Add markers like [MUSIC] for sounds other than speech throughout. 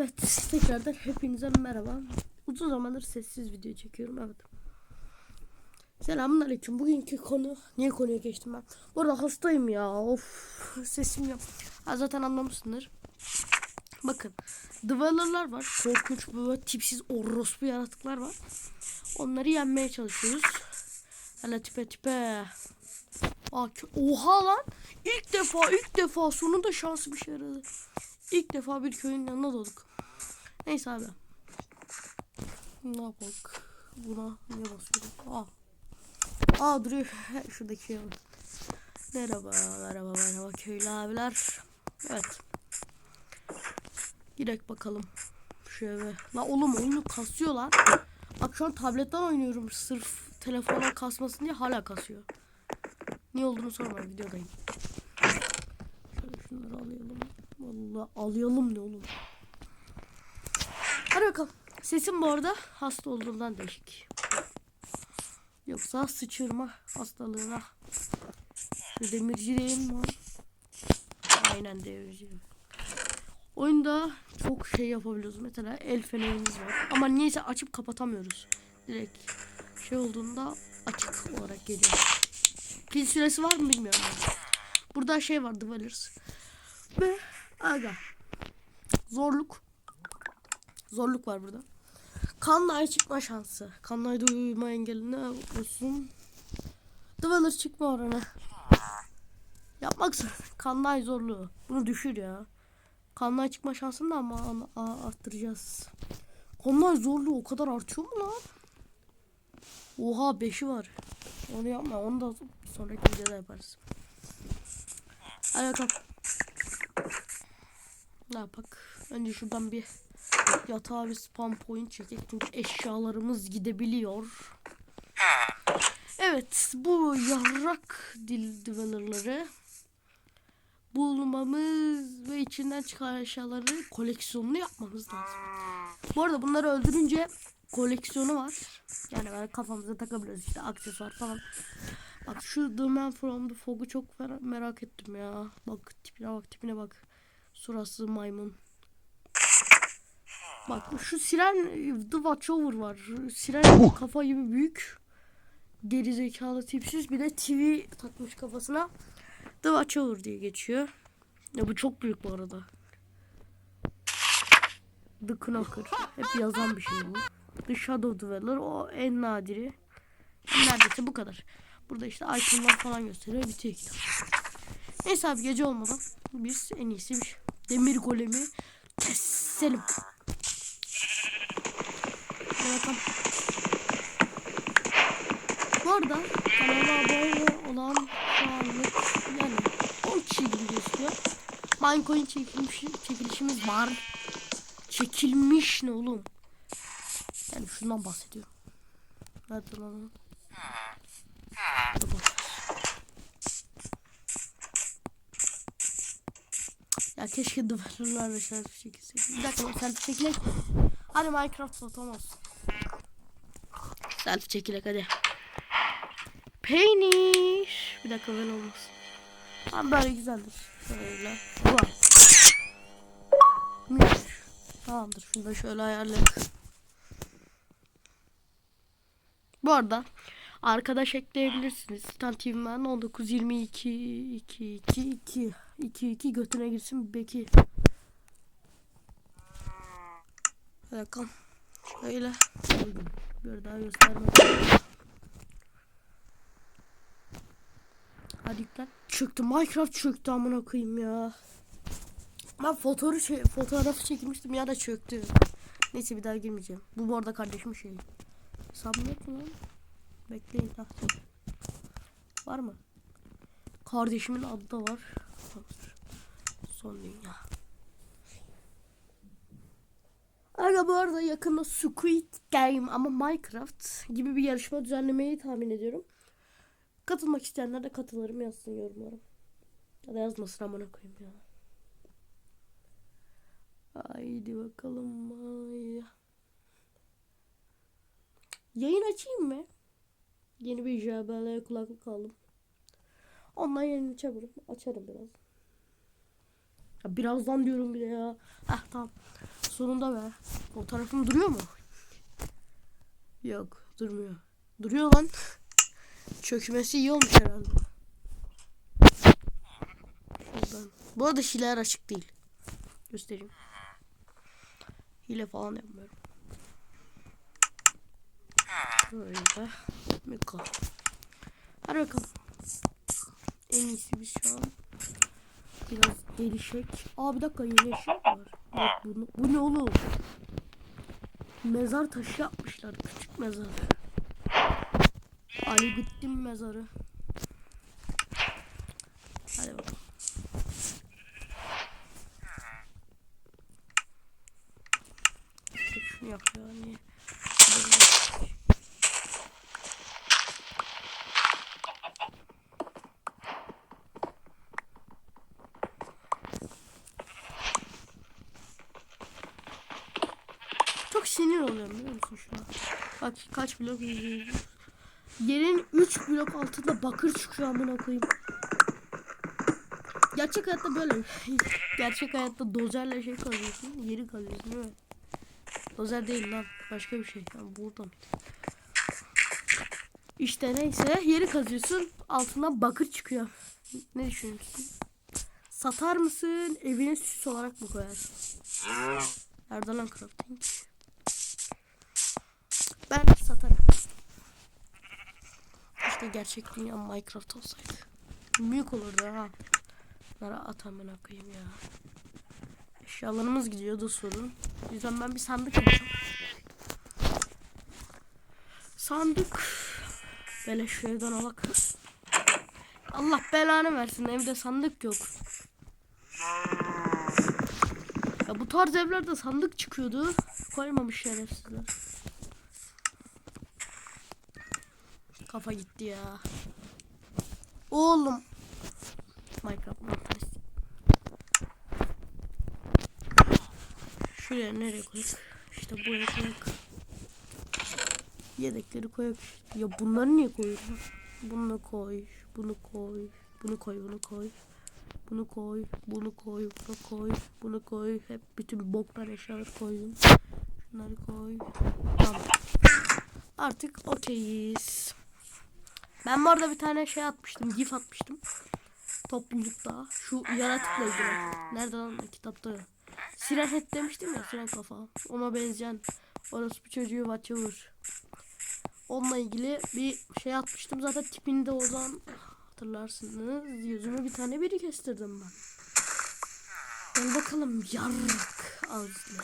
Evet tekrardan hepinize merhaba. Uzun zamandır sessiz video çekiyorum evet. Selamünaleyküm. Bugünkü konu niye konuya geçtim ben? Bu arada hastayım ya. Of sesim yok. Ha, zaten anlamışsındır. Bakın. Dweller var. Korkunç böyle tipsiz orospu yaratıklar var. Onları yenmeye çalışıyoruz. Hele tipe tipe. Oha lan. İlk defa ilk defa sonunda şansı bir şey yaradı. İlk defa bir köyün yanına doğduk. Neyse abi. Ne yapalım? Buna ne basıyorum? Aa. Aa duruyor. [LAUGHS] Şuradaki var. Merhaba, merhaba, merhaba köylü abiler. Evet. Girek bakalım. Şu eve. La oğlum oyunu kasıyorlar. Bak şu an tabletten oynuyorum. Sırf telefondan kasmasın diye hala kasıyor. Niye olduğunu sorma videodayım. Şöyle şunları alayalım. Vallahi alayalım ne oğlum. Hadi bakalım. Sesim bu arada hasta olduğundan değişik. Yoksa sıçırma hastalığına. Demirci değil mi? Aynen demirci. Oyunda çok şey yapabiliyoruz. Mesela el fenerimiz var. Ama niyeyse açıp kapatamıyoruz. Direkt şey olduğunda açık olarak geliyor. Pil süresi var mı bilmiyorum. Burada şey var Dwellers. Ve aga. Zorluk. Zorluk var burada. Kanlay çıkma şansı. Kanlay duyma engeline olsun. Dweller çıkma oranı. Yapmak. Kanlay zorluğu. Bunu düşür ya. Kanlay çıkma şansını da ama arttıracağız. Kanlay zorluğu o kadar artıyor mu lan? Oha 5'i var. Onu yapma. Onu da sonraki videoda yaparız. Hadi bakalım. Ne yapak? Önce şuradan bir yatağa bir spam point çekek. Çünkü eşyalarımız gidebiliyor. Evet. Bu yarrak dil dweller bulmamız ve içinden çıkan eşyaları koleksiyonunu yapmamız lazım. Bu arada bunları öldürünce koleksiyonu var. Yani böyle kafamıza takabiliyoruz işte aksesuar falan. Bak şu The Man From The Fog'u çok mer- merak ettim ya. Bak tipine bak tipine bak. Surası maymun. Bak şu siren The Watchover var. Siren kafa gibi büyük. Geri zekalı tipsiz bir de TV takmış kafasına. The Watchover diye geçiyor. Ya bu çok büyük bu arada. The Knocker. Hep yazan bir şey bu. The Shadow Dweller o en nadiri. Neredeyse bu kadar. Burada işte itemler falan gösteriyor. Bitiyor kitap. Neyse abi gece olmadan biz en iyisi bir demir golemi keselim. Hadi bakalım. Bu arada kanala abone olan şu anlık yani 10 kişi gibi gözüküyor. Minecoin çekilmiş, çekilişimiz var. Çekilmiş ne oğlum? Yani şundan bahsediyorum. Nerede lan? o? Dur bak. Ya keşke duvarlarla selfie çekilsek. Bir dakika selfie çekilek. Hadi Minecraft fotom olsun. Selfie çekilek hadi. Peynir. Bir dakika böyle olmaz. Ama böyle güzeldir. Şöyle. Bu. Müş. Tamamdır. Şunu da şöyle ayarlayalım. Bu arada arkadaş ekleyebilirsiniz. Stan TV'den 19 22 2 2 2 2 2 götüne girsin Beki. Bakalım. Şöyle. Bir daha göstermedim. Hadi yüklen. Çöktü. Minecraft çöktü amına koyayım ya. Ben fotoğrafı şey, fotoğrafı çekmiştim ya da çöktü. Neyse bir daha girmeyeceğim. Bu bu arada kardeşim şey. Yok mu lan? Bekleyin. Ha. Var mı? Kardeşimin adı da var. Son dünya. Aga bu arada yakında Squid Game ama Minecraft gibi bir yarışma düzenlemeyi tahmin ediyorum. Katılmak isteyenler de katılırım yazsın yorumlara. Ya da yazmasın amına koyayım ya. Haydi bakalım. Haydi. Yayın açayım mı? Yeni bir JBL kulaklık aldım. Ondan yayını açarım. Açarım biraz. Ya birazdan diyorum bir de ya. Heh tamam. Sonunda be. Fotoğrafım duruyor mu? Yok durmuyor. Duruyor lan. Çökmesi iyi olmuş herhalde. Şuradan. Bu arada hileler açık değil. Göstereyim. Hile falan yapmıyorum. Böyle. Mika. Hadi bakalım. En iyisi biz şu an. Biraz gelişek. Aa bir dakika yeni eşek var. Bak bunu, bu ne oğlum? Mezar taşı yapmışlar. Küçük mezar. Ali Guttin mezarı. Hadi bakalım. Tek şunu yap ya. Niye? Çok sinir oluyorum biliyor musun şu an? Bak kaç blok izliyoruz. Yerin 3 blok altında bakır çıkıyor amına koyayım. Gerçek hayatta böyle. [LAUGHS] Gerçek hayatta dozerle şey kazıyorsun. Yeri kazıyorsun değil mi? Dozer değil lan. Başka bir şey. Yani burada mıydı? İşte neyse yeri kazıyorsun. Altından bakır çıkıyor. Ne düşünüyorsun? Satar mısın? Evine süs olarak mı koyarsın? Erdoğan Crafting. Ben satarım. İşte gerçek dünya Minecraft olsaydı. Büyük olurdu ha. Bunlara atamına koyayım ya. Eşyalarımız gidiyordu sorun. Yüzden ben bir sandık yapacağım. Sandık. Böyle şu evden alak. Allah belanı versin evde sandık yok. Ya bu tarz evlerde sandık çıkıyordu. Koymamış şerefsizler. Kafa gitti ya. Oğlum. Minecraft Minecraft. Şuraya nereye koyak? İşte buraya koyak. Yedekleri koyak. Ya bunları niye koyuyorsun? Bunu koy, bunu koy, bunu koy, bunu koy. Bunu koy, bunu koy, bunu koy, bunu koy. Hep bütün boklar eşyaları koydum. Şunları koy. Tamam. Artık okeyiz. Ben bu arada bir tane şey atmıştım. Gif atmıştım. Toplulukta. Şu yaratıkla ilgili. Nerede lan kitapta? Siren het demiştim ya. Siren kafa. Ona benzeyen. Orası bir çocuğu maçı vur. Onunla ilgili bir şey atmıştım. Zaten tipini de o zaman hatırlarsınız. Yüzüme bir tane biri kestirdim ben. Gel bakalım yarrak ağızlı.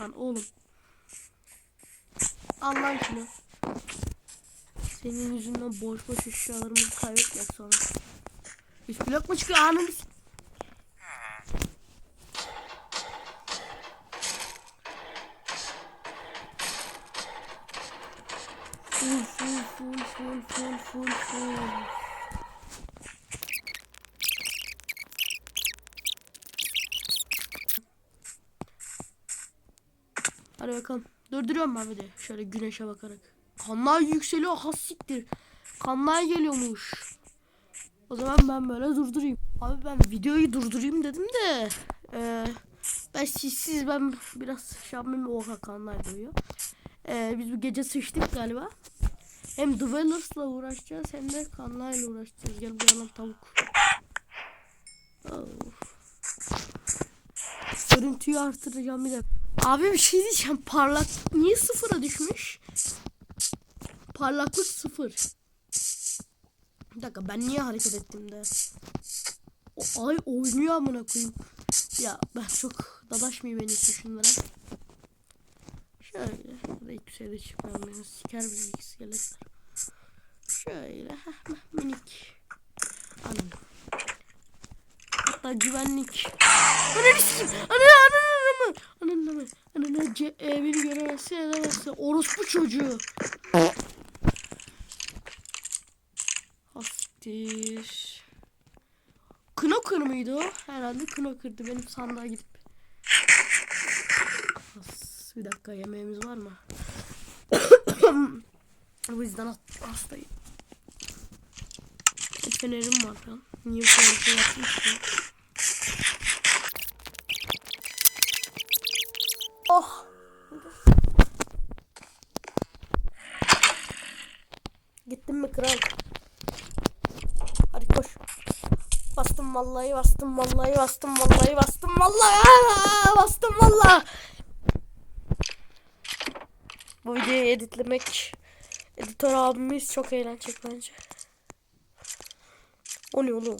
Lan oğlum. Al lan. Senin yüzünden boş boş eşyalarımızı kaybetmek sonra. Üç blok mu çıkıyor ananı s- Full full full full full full full. Hadi bakalım. Durduruyorum ben bir de. Şöyle güneşe bakarak. Kanlar yükseliyor. Has siktir. Kanlar geliyormuş. O zaman ben böyle durdurayım. Abi ben videoyu durdurayım dedim de. E, ben siz ben biraz şamim oha kanlar geliyor. E, biz bu gece sıçtık galiba. Hem Dwellers'la uğraşacağız hem de kanlarla uğraşacağız. Gel buraya lan tavuk. Görüntüyü artıracağım bir de. Abi bir şey diyeceğim. Parlak niye sıfıra düşmüş? Parlaklık sıfır. Bir dakika ben niye hareket ettim de? O ay oynuyor amına koyayım. Ya ben çok dadaşmayayım en iyisi şunlara. Şöyle. Burada yükseğe çıkmam lazım. Siker bizi iskeletler. Şöyle. Heh, minik. Anladım. Hatta güvenlik. Ananı sikeyim. Ananı ananı ananı. Ananı ananı. Ananı e, beni göremezse edemezse. Orospu çocuğu. Hastir. Knocker mıydı o? Herhalde Knocker'dı. Benim sandığa gidip. Has, bir dakika yemeğimiz var mı? [COUGHS] Bu yüzden hast- hastayım. Bir fenerim var lan. Niye böyle bir şey yaptım ki? Oh. Gittin mi kral? Hadi koş. Bastım vallahi bastım vallahi bastım vallahi bastım vallahi Aa, bastım vallahi. Bu videoyu editlemek editör abimiz çok eğlenecek bence. O ne oğlum?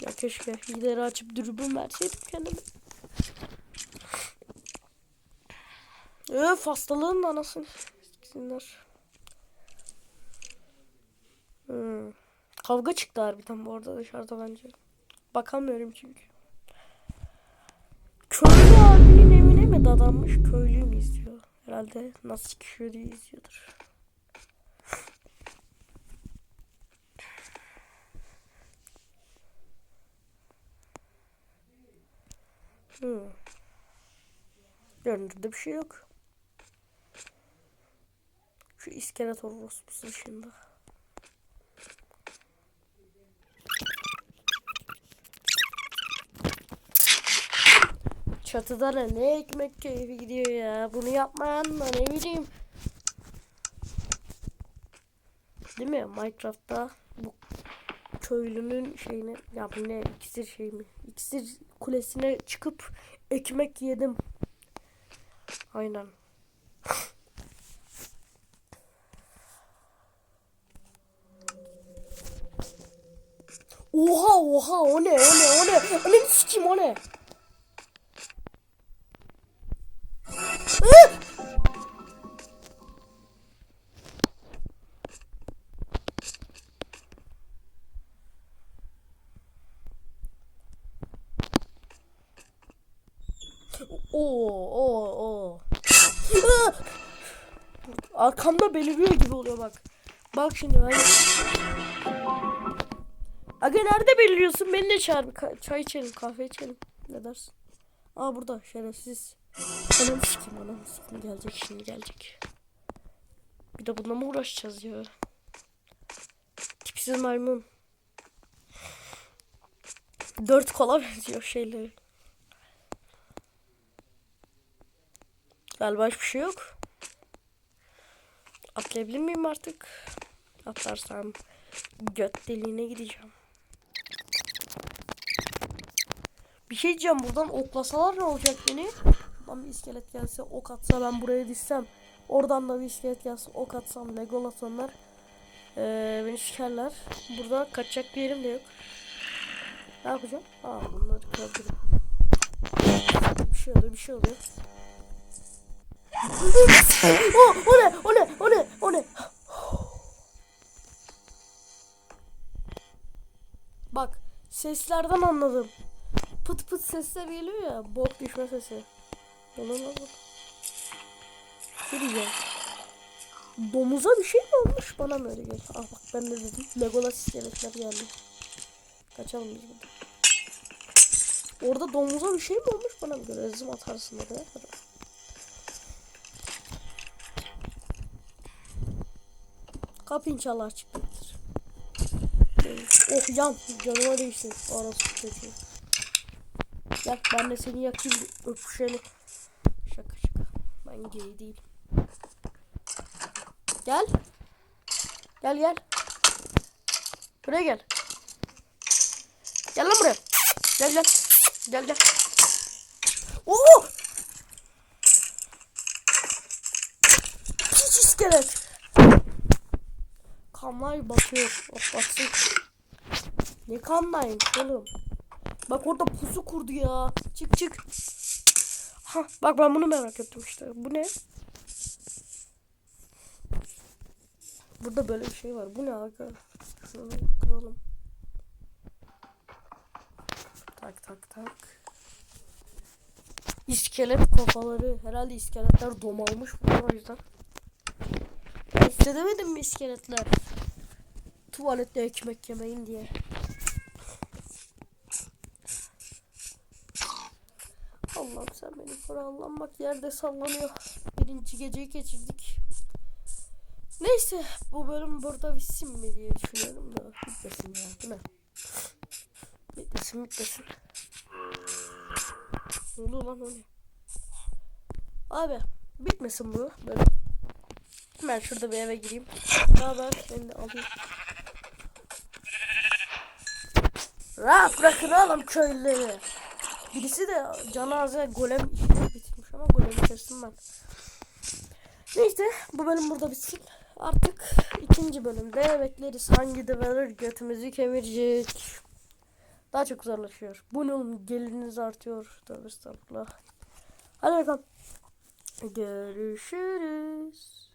Ya keşke hileleri açıp dürbün verseydim kendime. Öf hastalığın da anasını. Hmm. Kavga çıktı harbiden bu arada dışarıda bence. Bakamıyorum çünkü. Köylü abinin evine mi dadanmış köylüyü mü izliyor? Herhalde nasıl çıkıyor diye izliyordur. Hmm. Görünürde bir şey yok. Şu iskelet orospusu dışında. Çatıda ne, ne ekmek keyfi gidiyor ya. Bunu yapmayan da ne bileyim. Değil mi? Minecraft'ta bu köylünün şeyini ya bu ne iksir şey mi? İksir kulesine çıkıp ekmek yedim. Aynen. Oha oha o ne o ne o ne? Ananı sikeyim o ne? Arkamda beliriyor gibi oluyor bak. Bak şimdi ben. Aga nerede beliriyorsun? Beni de çağır. ka- çay içelim, kahve içelim. Ne dersin? Aa burada şerefsiz. Ananı sikeyim, ananı sikeyim. Gelecek şimdi gelecek. Bir de bununla mı uğraşacağız ya? Tipsiz maymun. Dört kola [LAUGHS] benziyor şeyleri. Galiba hiçbir şey yok. Atlayabilir miyim artık? Atlarsam göt deliğine gideceğim. Bir şey diyeceğim buradan oklasalar ne olacak beni? Buradan bir iskelet gelse ok atsa ben buraya düşsem. Oradan da bir iskelet gelse ok atsam Legolas onlar. Ee, beni sikerler. Burada kaçacak bir yerim de yok. Ne yapacağım? Aa bunları kırabilirim. Bir şey oluyor bir şey oluyor. O, o ne? O ne? O ne? O ne? Bak seslerden anladım. Pıt pıt sesler geliyor ya. Bok düşme sesi. Ona bak. Diyeceğim? Domuza bir şey mi olmuş? Bana mı öyle geliyor? Ah bak ben de dedim. Legolas iskeletler geldi. Kaçalım biz buradan. Orada domuza bir şey mi olmuş? Bana mı göre? Rezim atarsın oraya. Kapı inşallah çıkacaktır. Oh yan canıma değişti. Orası çocuğu. Gel ben de seni yakayım öpüşelim. Şaka şaka. Ben gay değilim. Gel. Gel gel. Buraya gel. Gel lan buraya. Gel gel. Gel gel. Oo! Hiç iskelet. Kanlar batıyor. Oh batsın. Ne kanlayın oğlum? Bak orada pusu kurdu ya. Çık çık. Ha, bak ben bunu merak ettim işte. Bu ne? Burada böyle bir şey var. Bu ne aga? Kıralım. Tak tak tak. İskelet kafaları. Herhalde iskeletler domalmış bunlar o yüzden. Hissedemedim mi iskeletler? Tuvalette ekmek yemeyin diye. Allah'ım sen beni bak yerde sallanıyor. Birinci geceyi geçirdik. Neyse bu bölüm burada bitsin mi diye düşünüyorum da bitmesin ya değil mi? Bitmesin bitmesin. Ne oluyor lan ne? Abi bitmesin bu böyle. Hemen şurada bir eve gireyim. Haber? Ben de alayım. Rahat bırakın oğlum köylüleri. Birisi de cenaze golem bitirmiş ama golem bitirsin ben. Neyse bu bölüm burada bitsin. Artık ikinci bölümde bekleriz hangi develer götümüzü kemirecek. Daha çok zorlaşıyor. Bu ne oğlum geliriniz artıyor. Tövbe estağfurullah. Hadi bakalım. Görüşürüz.